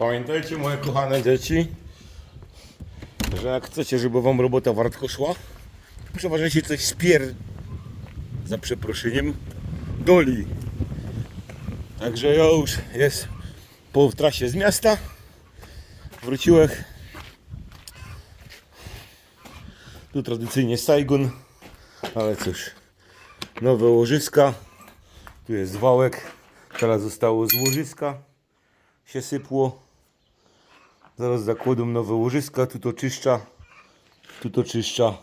Pamiętajcie moje kochane dzieci, że jak chcecie, żeby wam robota wartko szła, przeważajcie coś spier... za przeproszeniem doli. Także ja już jest po trasie z miasta. Wróciłem. Tu tradycyjnie Saigon, ale cóż, nowe łożyska. Tu jest wałek, teraz zostało z łożyska się sypło. Zaraz zakładą nowe łożyska, tu to czyszcza, tu to czyszcza.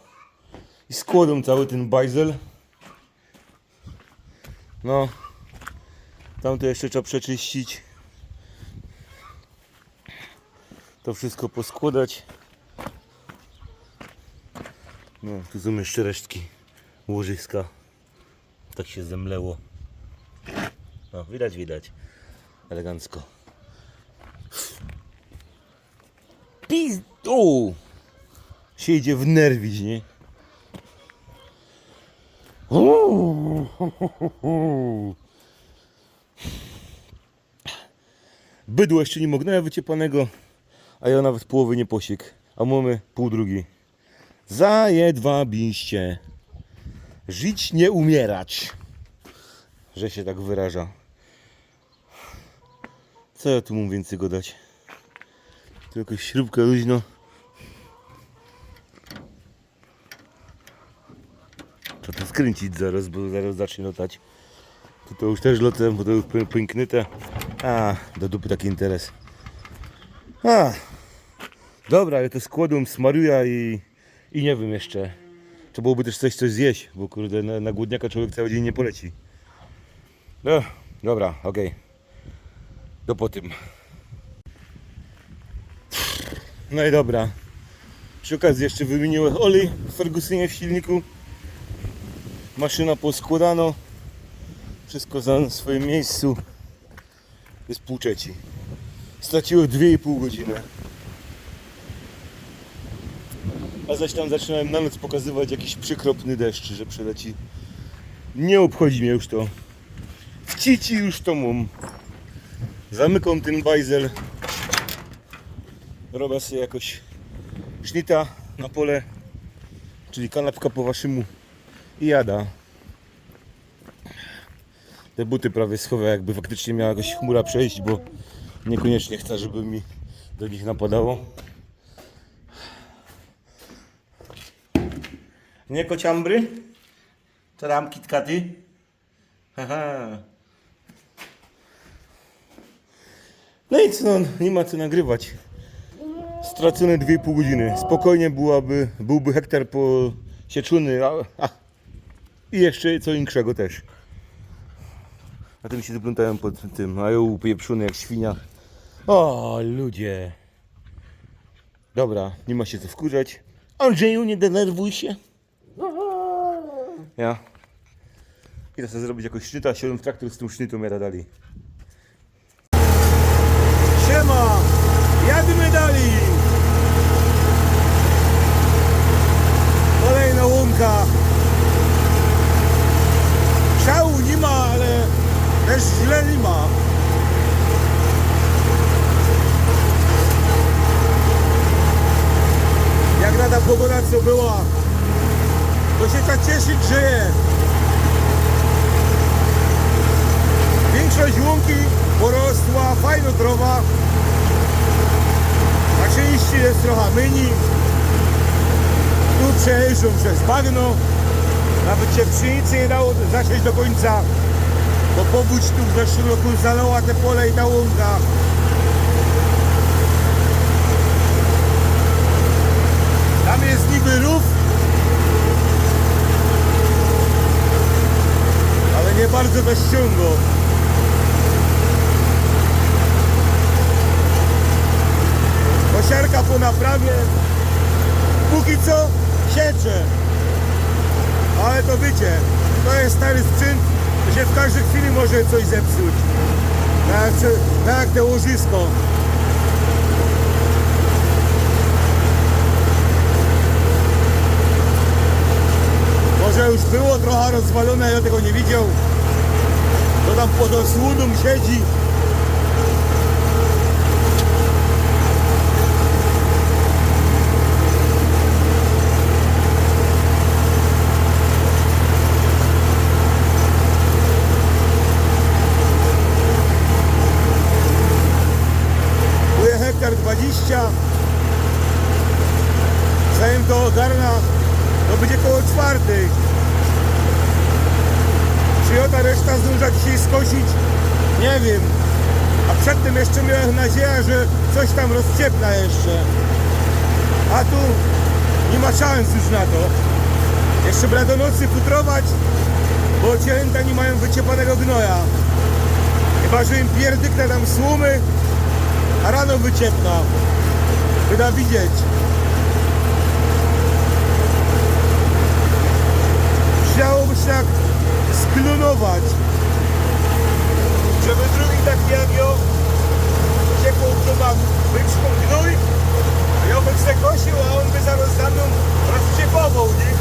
I składą cały ten bajzel. No, tam to jeszcze trzeba przeczyścić. To wszystko poskładać. No, tu są jeszcze resztki łożyska. Tak się zemleło. No, widać, widać. Elegancko. Pizd... O! Się idzie wnerwić, nie? Bydło jeszcze nie mognęła wyciepanego, a ja nawet połowy nie posiekł. A mamy pół drugi. Zajedwabiście. Żyć nie umierać. Że się tak wyraża. Co ja tu mam więcej go Tylko śrubkę luźno. Trzeba to skręcić zaraz, bo zaraz zacznie lotać. Tu to już też lotę, bo to już pę- pęknyte. A, do dupy taki interes. A, dobra, ale to składą smaruja i, i nie wiem jeszcze. Trzeba byłoby też coś, coś zjeść, bo kurde, na, na głodniaka człowiek cały dzień nie poleci. No, dobra, okej. Do po tym. No i dobra. Przy okazji jeszcze wymieniłem olej w Fergusonie w silniku. Maszyna poskładano. Wszystko za swoim miejscu. Jest pół trzeci. Straciłem 2,5 godziny. A zaś tam zaczynałem na noc pokazywać jakiś przykropny deszcz, że przeleci. Nie obchodzi mnie już to. W cici już to mam. Zamykam ten bajzel. Robię sobie jakoś sznita na pole, czyli kanapka po waszemu i jada. Te buty prawie schowę, jakby faktycznie miała jakaś chmura przejść, bo niekoniecznie chcę, żeby mi do nich napadało. Nie kociambry? To dam kitkaty? Haha. No i co, no, nie ma co nagrywać. Stracone 2,5 godziny. Spokojnie byłaby, byłby hektar posieczony, a, a, i jeszcze co większego też. A tym się wyplątałem pod tym, a ja upieprzony jak świnia. O, ludzie. Dobra, nie ma się co wkurzać. Andrzeju, nie denerwuj się. Ja. Idę sobie zrobić jakoś sznyta, siadłem w traktor z tym sznytą jada dalej. Siema! Jadmy dalej! Łąka. Szału nie ma, ale też źle nie ma. Jak rada pogoda co była, to się trzeba cieszyć, że jest. Większość łąki porosła, fajno drowa. Na części jest trochę myni. Tu przejeżdżą przez bagno. Nawet się pszenicy nie dało zasiąść do końca. Bo powódź tu w zeszłym roku zalała te pole i ta łąka. Tam jest niby rów. Ale nie bardzo to ściągo. Kosiarka po naprawie. Póki co siecze. Ale to wiecie, to jest stary sprzęt, że w każdej chwili może coś zepsuć. Tak jak, jak te łożysko. Może już było trochę rozwalone, ja tego nie widział. To tam pod osłoną siedzi. 20. Zanim to ogarna, to będzie koło czwartej. Czy o ta reszta zdąża dzisiaj skosić? Nie wiem. A przedtem jeszcze miałem nadzieję, że coś tam rozciepla jeszcze. A tu nie ma szans już na to. Jeszcze będę do nocy futrować, bo cielęta nie mają wyciepanego gnoja. Chyba, że im pierdyknę tam słumy, a rano wyciepna. Wyda widzieć. Chciałoby się tak sklonować, żeby drugi taki jak ja ciepło chyba byczką gnój, a ja bym se kosił, a on by zaraz za mną rozciepował, nie?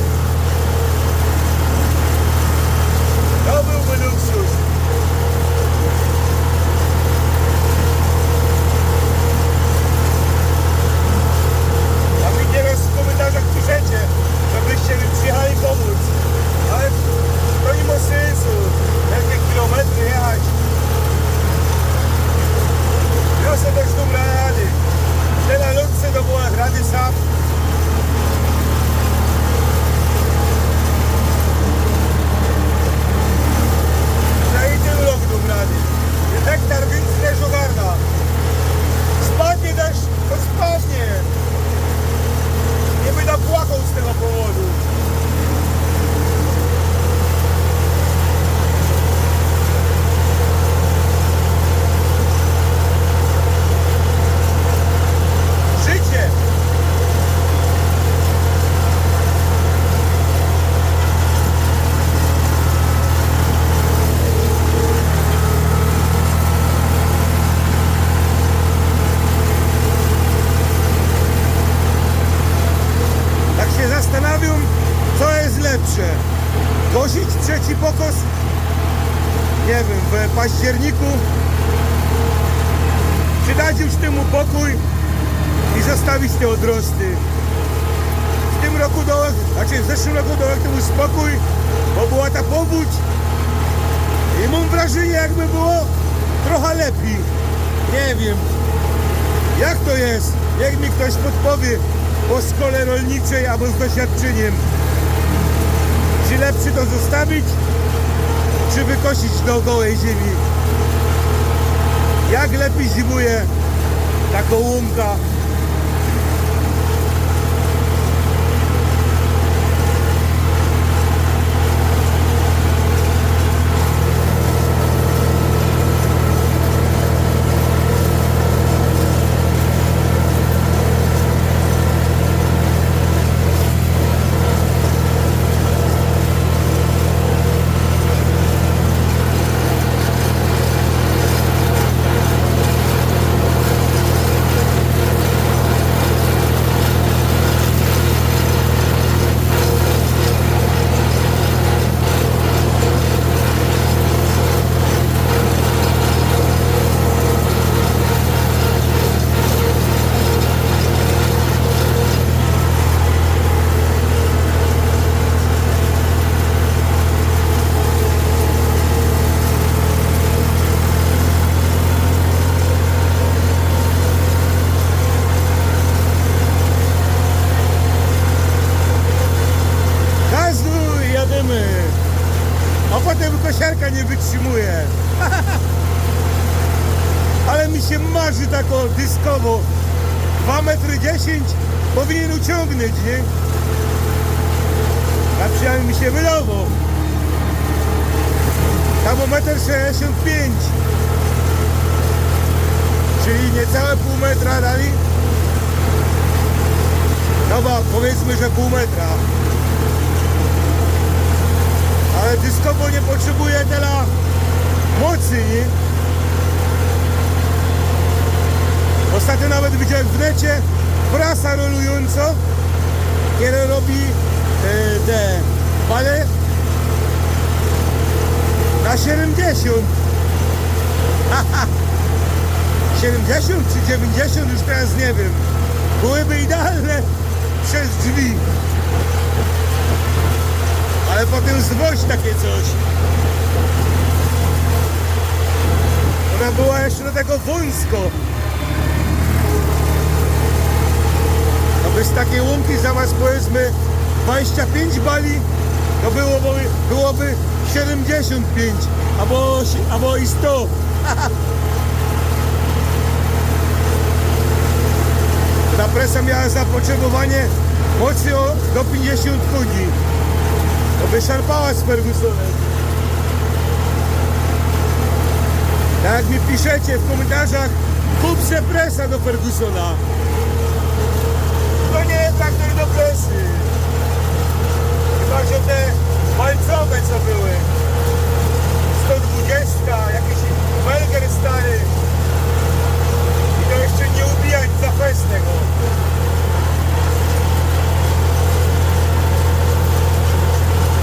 To byłby luksus. A mi nieraz w komentarzach piszecie, żebyście mi przyjechali pomóc. Ale to nie ma sensu. Jakie kilometry jechać. Ja sobie też dobra rady. Te na lotce to była rady sam. Na jeden rok do rady. Hektar więc też ogarna. Spadnie też, to spadnie. Nie będę płakał z tego powodu. Życie! Tak się zastanawiam, co jest lepsze. Kosić trzeci pokos, nie wiem, w październiku, czy już temu pokój i zostawić te odrosty. W tym roku dołek, znaczy w zeszłym roku dołek temu spokój, bo była ta powódź i mam wrażenie jakby było trochę lepiej. Nie wiem, jak to jest? Niech mi ktoś podpowie po szkole rolniczej albo z doświadczeniem. Czy lepszy to zostawić, czy wykosić dookoła ziemi? Jak lepiej zimuje taką łumka? Potem kosiarka nie wytrzymuje. Ale mi się marzy tak o dyskowo. 2 metry 10 powinien uciągnąć, nie? A przynajmniej mi się wydało. Tam o 1,65 m. Czyli niecałe pół metra dali. Dobra, powiedzmy, że pół metra. Ale dyskowo nie potrzebuje tyle mocy, nie? Ostatnio nawet widziałem w necie prasa rolująca, kiedy robi e, te pale na 70. 70 czy 90 już teraz nie wiem. Byłyby idealne przez drzwi. Ale potem zwoź takie coś. Ona była jeszcze do tego wąsko. bez takiej łąki za was powiedzmy 25 bali, to byłoby, byłoby 75 albo, albo i 100. Ta presa miała zapotrzebowanie mocy do 50 koni. To by szarpała z Fergusonem. Tak jak mi piszecie w komentarzach, kup se presa do Fergusona. To nie jest traktor do presy. Chyba, że te walcowe co były. 120, jakiś Belger stary. I to jeszcze nie ubijać za festnego.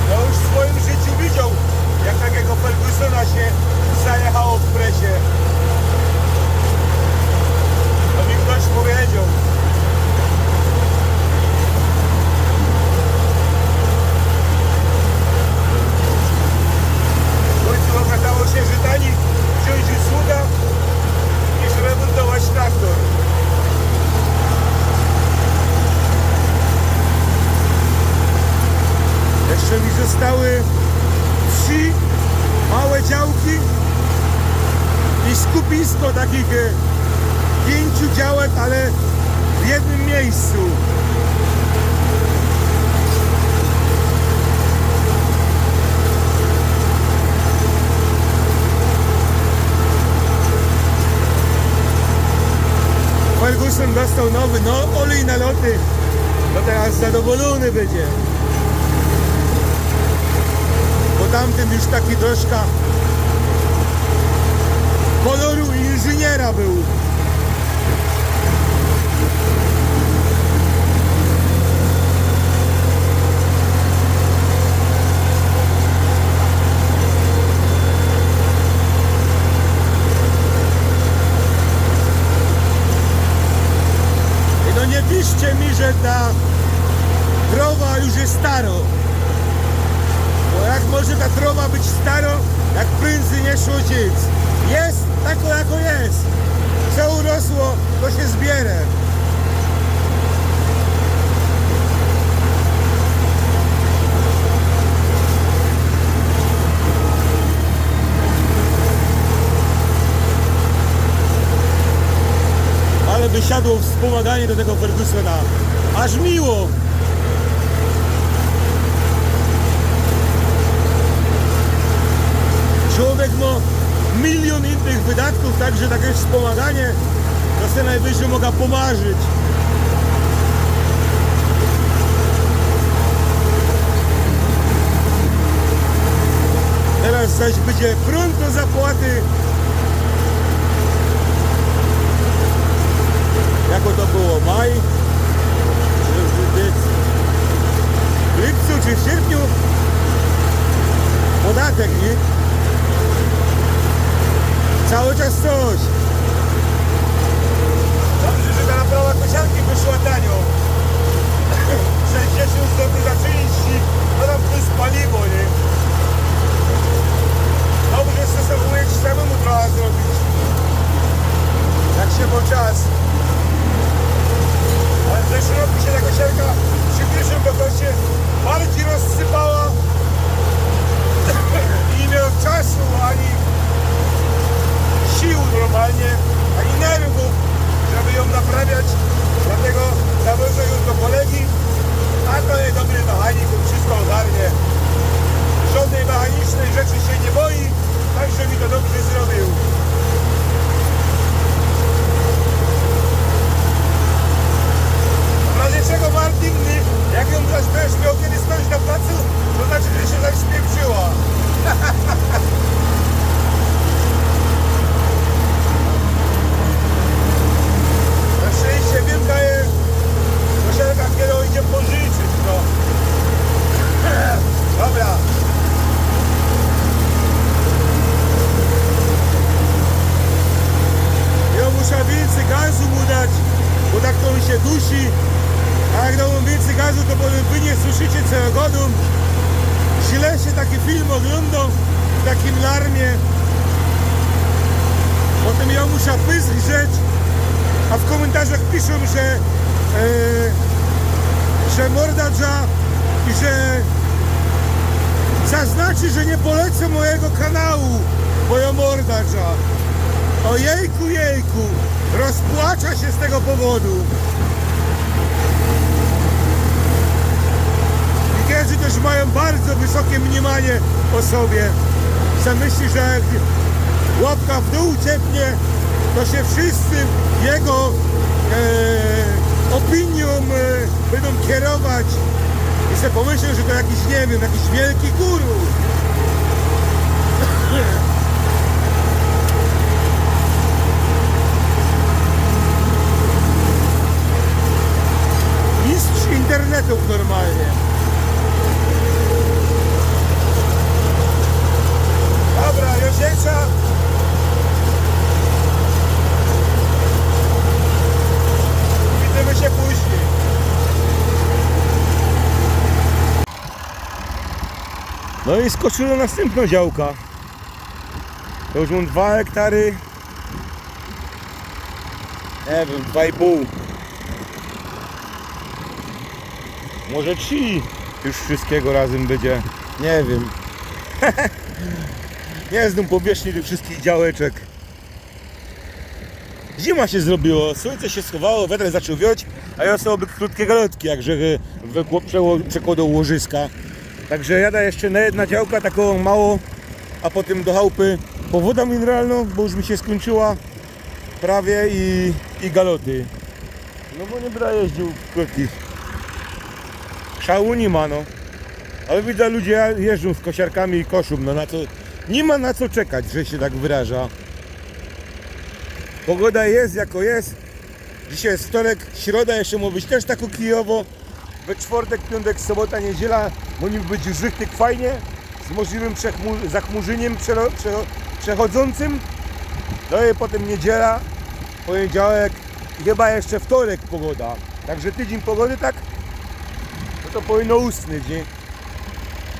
No już w swoim życiu widział, jak takiego Fergusona się zajechało w presie. To mi ktoś powiedział. W końcu okazało się, że tani wziąć usługa niż remontować traktor. Jeszcze mi zostały trzy małe działki i skupisko takich e, pięciu działek, ale w jednym miejscu. Ferguson dostał nowy, no olej na loty. No teraz zadowolony będzie. Bo tamten już taki troszkę koloru inżyniera był. No nie piszcie mi, że ta krowa już jest staro. Bo jak może ta krowa być staro, jak prędzej nie szło dziec? Jest tako jako jest. Co urosło, to się zbierze. Ale by siadło wspomaganie do tego Fergusona. Aż miło. Człowiek ma milion innych wydatków, także takie wspomaganie to sobie najwyżej mogę pomarzyć. Teraz zaś będzie prąd do zapłaty. Jako to było maj, w lipcu czy w sierpniu podatek, nie? Cały czas coś. Dobrze, że ta naprawa kosiarki wyszła tanio. 60 zł za 30, no tam plus paliwo, nie? Dobrze, że sobie umieć samemu trochę zrobić. Jak się ma czas. Ale w zeszłym roku się ta kosiarka przy pierwszym kokosie bardziej rozsypała i nie miał czasu ani sił normalnie, ani nerwów, żeby ją naprawiać. Dlatego zawożę ją do kolegi, a to jest dobry mechanik, on wszystko ogarnie. Żadnej mechanicznej rzeczy się nie boi, także mi to dobrze zrobił. W razie czego Martin, jak ją zaś będziesz miał kiedy stoić na placu, to znaczy, że się zaś spieprzyła. Na szczęście wielka jest kosiarka, którą idzie pożyczyć, no. Dobra. Ja muszę więcej gazu mu dać, bo tak to mi się dusi. A jak więcej gazu, to wy nie słyszycie całego godu. Źle się taki film ogląda w takim larmie. Potem ja muszę pysk grzeć, a w komentarzach piszą, że e, że mordadża i że zaznaczy, że nie polecę mojego kanału, moja mordadża. O jejku, jejku, rozpłacza się z tego powodu. Wikerzy też mają bardzo wysokie mniemanie o sobie. Se myśli, że jak łapka w dół cepnie, to się wszyscy jego e, opinią e, będą kierować i sobie pomyślą, że to jakiś, nie wiem, jakiś wielki guru. No i skoczyło następna działka. To już mam 2 hektary. Nie wiem, 2,5. Może 3 już wszystkiego razem będzie. Nie wiem. Nie znam powierzchni tych wszystkich działeczek. Zima się zrobiło, słońce się schowało, wiatr zaczął wiać, a ja sobie krótkie galotki, jak że przekładał łożyska. Także jada jeszcze na jedna działka, taką mało, a potem do chałupy po wodę mineralną, bo już mi się skończyła prawie i, i galoty. No bo nie będę jeździł krótkich. Szału nie ma no. Ale widzę ludzie jeżdżą z kosiarkami i koszą, no na to nie ma na co czekać, że się tak wyraża. Pogoda jest jako jest. Dzisiaj jest wtorek, środa jeszcze ma być też tak kijowo. We czwartek, piątek, sobota, niedziela może być tak fajnie. Z możliwym zachmurzeniem przero- przecho- przechodzącym. No i potem niedziela, poniedziałek chyba jeszcze wtorek pogoda. Także tydzień pogody tak, no to powinno ustnieć, nie?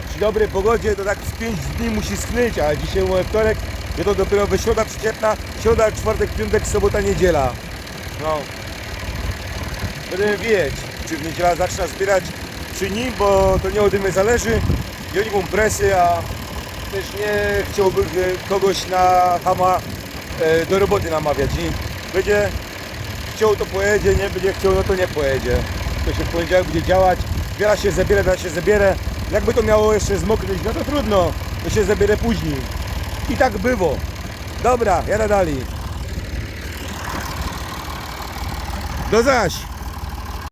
Przy dobrej pogodzie to tak z 5 dni musi sknyć, a dzisiaj mamy wtorek, to, to dopiero we środa przeciętna, środa, czwartek, piątek, sobota, niedziela. No. Będziemy wiedzieć, czy w niedziela zaczyna zbierać, czy nie, bo to nie ode mnie zależy. I oni mam presję, a też nie chciałbym kogoś na hama e, do roboty namawiać. I będzie chciał to pojedzie, nie będzie chciał, no to nie pojedzie. To się w poniedziałek będzie działać, wiele się zabierę, wiele się zabierę. Jakby to miało jeszcze zmoknąć, no to trudno, to się zabierę później. I tak było. Dobra, jadę dalej. Do zaś!